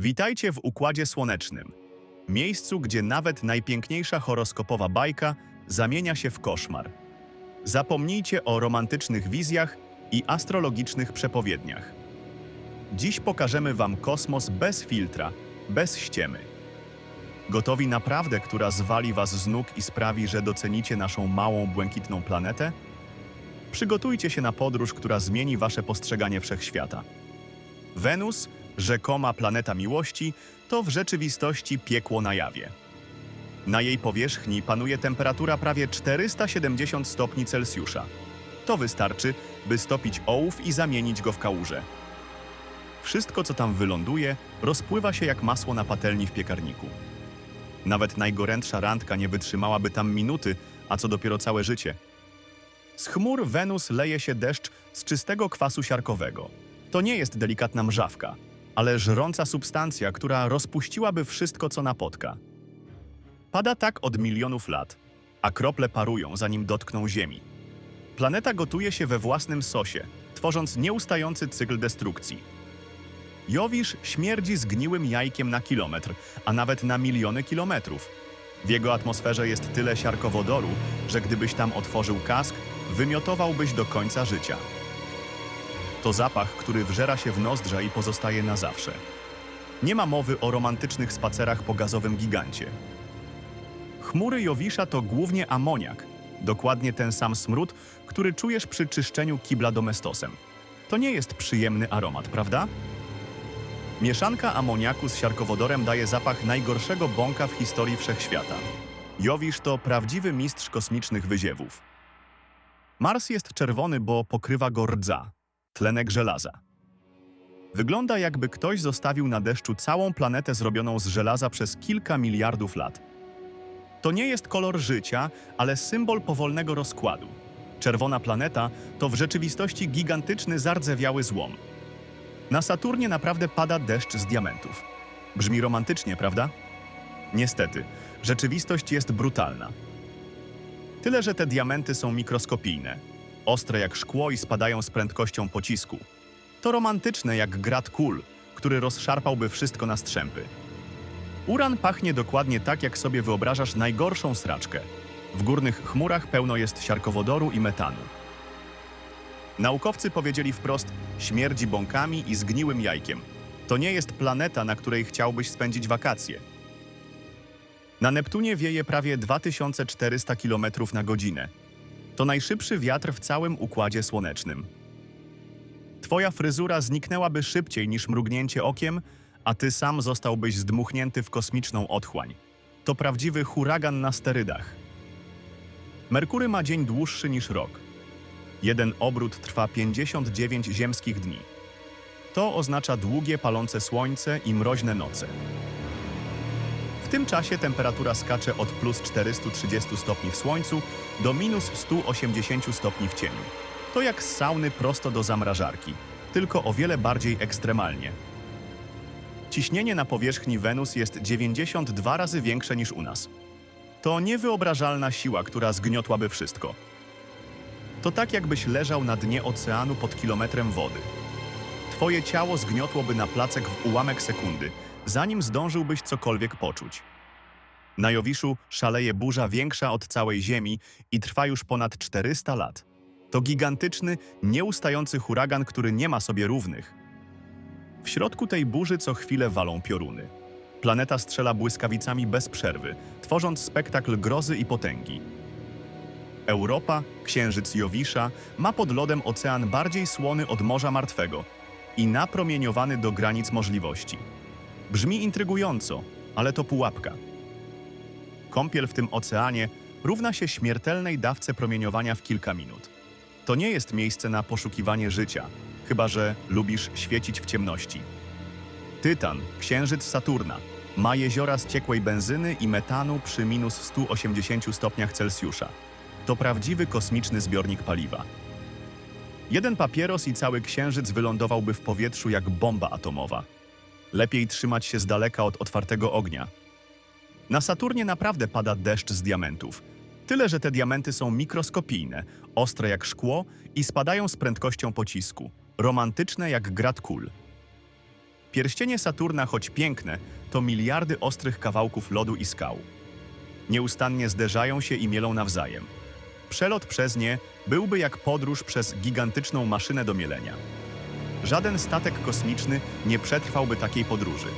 Witajcie w Układzie Słonecznym. Miejscu, gdzie nawet najpiękniejsza horoskopowa bajka zamienia się w koszmar. Zapomnijcie o romantycznych wizjach i astrologicznych przepowiedniach. Dziś pokażemy Wam kosmos bez filtra, bez ściemy. Gotowi na prawdę, która zwali Was z nóg i sprawi, że docenicie naszą małą, błękitną planetę? Przygotujcie się na podróż, która zmieni Wasze postrzeganie wszechświata. Wenus, rzekoma planeta miłości, to w rzeczywistości piekło na jawie. Na jej powierzchni panuje temperatura prawie 470 stopni Celsjusza. To wystarczy, by stopić ołów i zamienić go w kałużę. Wszystko, co tam wyląduje, rozpływa się jak masło na patelni w piekarniku. Nawet najgorętsza randka nie wytrzymałaby tam minuty, a co dopiero całe życie. Z chmur Wenus leje się deszcz z czystego kwasu siarkowego. To nie jest delikatna mrzawka, ale żrąca substancja, która rozpuściłaby wszystko, co napotka. Pada tak od milionów lat, a krople parują, zanim dotkną Ziemi. Planeta gotuje się we własnym sosie, tworząc nieustający cykl destrukcji. Jowisz śmierdzi zgniłym jajkiem na kilometr, a nawet na miliony kilometrów. W jego atmosferze jest tyle siarkowodoru, że gdybyś tam otworzył kask, wymiotowałbyś do końca życia. To zapach, który wżera się w nozdrza i pozostaje na zawsze. Nie ma mowy o romantycznych spacerach po gazowym gigancie. Chmury Jowisza to głównie amoniak, dokładnie ten sam smród, który czujesz przy czyszczeniu kibla domestosem. To nie jest przyjemny aromat, prawda? Mieszanka amoniaku z siarkowodorem daje zapach najgorszego bąka w historii wszechświata. Jowisz to prawdziwy mistrz kosmicznych wyziewów. Mars jest czerwony, bo pokrywa go rdza, tlenek żelaza. Wygląda jakby ktoś zostawił na deszczu całą planetę zrobioną z żelaza przez kilka miliardów lat. To nie jest kolor życia, ale symbol powolnego rozkładu. Czerwona planeta to w rzeczywistości gigantyczny, zardzewiały złom. Na Saturnie naprawdę pada deszcz z diamentów. Brzmi romantycznie, prawda? Niestety, rzeczywistość jest brutalna. Tyle, że te diamenty są mikroskopijne, ostre jak szkło i spadają z prędkością pocisku. To romantyczne jak grat kul, który rozszarpałby wszystko na strzępy. Uran pachnie dokładnie tak, jak sobie wyobrażasz najgorszą sraczkę. W górnych chmurach pełno jest siarkowodoru i metanu. Naukowcy powiedzieli wprost: śmierdzi bąkami i zgniłym jajkiem. To nie jest planeta, na której chciałbyś spędzić wakacje. Na Neptunie wieje prawie 2400 km na godzinę. To najszybszy wiatr w całym układzie słonecznym. Twoja fryzura zniknęłaby szybciej niż mrugnięcie okiem, a ty sam zostałbyś zdmuchnięty w kosmiczną otchłań. To prawdziwy huragan na sterydach. Merkury ma dzień dłuższy niż rok. Jeden obrót trwa 59 ziemskich dni. To oznacza długie, palące słońce i mroźne noce. W tym czasie temperatura skacze od plus 430 stopni w słońcu do minus 180 stopni w cieniu. To jak z sauny prosto do zamrażarki, tylko o wiele bardziej ekstremalnie. Ciśnienie na powierzchni Wenus jest 92 razy większe niż u nas. To niewyobrażalna siła, która zgniotłaby wszystko. To tak, jakbyś leżał na dnie oceanu pod kilometrem wody. Twoje ciało zgniotłoby na placek w ułamek sekundy, zanim zdążyłbyś cokolwiek poczuć. Na Jowiszu szaleje burza większa od całej Ziemi i trwa już ponad 400 lat. To gigantyczny, nieustający huragan, który nie ma sobie równych. W środku tej burzy co chwilę walą pioruny. Planeta strzela błyskawicami bez przerwy, tworząc spektakl grozy i potęgi. Europa, księżyc Jowisza, ma pod lodem ocean bardziej słony od Morza Martwego i napromieniowany do granic możliwości. Brzmi intrygująco, ale to pułapka. Kąpiel w tym oceanie równa się śmiertelnej dawce promieniowania w kilka minut. To nie jest miejsce na poszukiwanie życia, chyba że lubisz świecić w ciemności. Tytan, księżyc Saturna, ma jeziora z ciekłej benzyny i metanu przy minus 180 stopniach Celsjusza. To prawdziwy kosmiczny zbiornik paliwa. Jeden papieros i cały księżyc wylądowałby w powietrzu jak bomba atomowa. Lepiej trzymać się z daleka od otwartego ognia. Na Saturnie naprawdę pada deszcz z diamentów. Tyle, że te diamenty są mikroskopijne, ostre jak szkło i spadają z prędkością pocisku. Romantyczne jak grat kul. Pierścienie Saturna, choć piękne, to miliardy ostrych kawałków lodu i skał. Nieustannie zderzają się i mielą nawzajem. Przelot przez nie byłby jak podróż przez gigantyczną maszynę do mielenia. Żaden statek kosmiczny nie przetrwałby takiej podróży.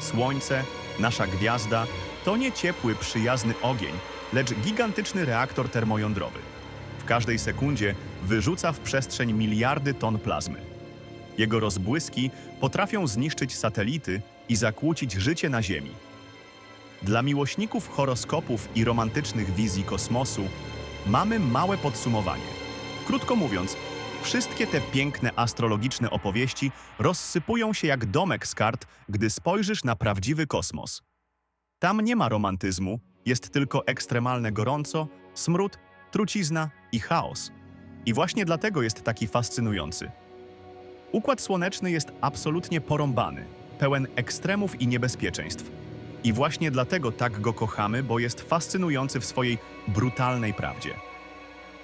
Słońce, nasza gwiazda, to nie ciepły, przyjazny ogień, lecz gigantyczny reaktor termojądrowy. W każdej sekundzie wyrzuca w przestrzeń miliardy ton plazmy. Jego rozbłyski potrafią zniszczyć satelity i zakłócić życie na Ziemi. Dla miłośników horoskopów i romantycznych wizji kosmosu mamy małe podsumowanie. Krótko mówiąc, wszystkie te piękne astrologiczne opowieści rozsypują się jak domek z kart, gdy spojrzysz na prawdziwy kosmos. Tam nie ma romantyzmu, jest tylko ekstremalne gorąco, smród, trucizna i chaos. I właśnie dlatego jest taki fascynujący. Układ słoneczny jest absolutnie porąbany, pełen ekstremów i niebezpieczeństw. I właśnie dlatego tak go kochamy, bo jest fascynujący w swojej brutalnej prawdzie.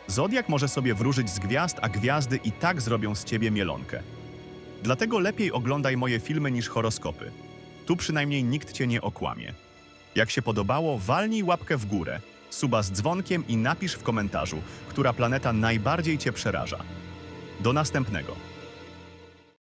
Zodiak może sobie wróżyć z gwiazd, a gwiazdy i tak zrobią z ciebie mielonkę. Dlatego lepiej oglądaj moje filmy niż horoskopy. Tu przynajmniej nikt cię nie okłamie. Jak się podobało, walnij łapkę w górę, suba z dzwonkiem i napisz w komentarzu, która planeta najbardziej cię przeraża. Do następnego.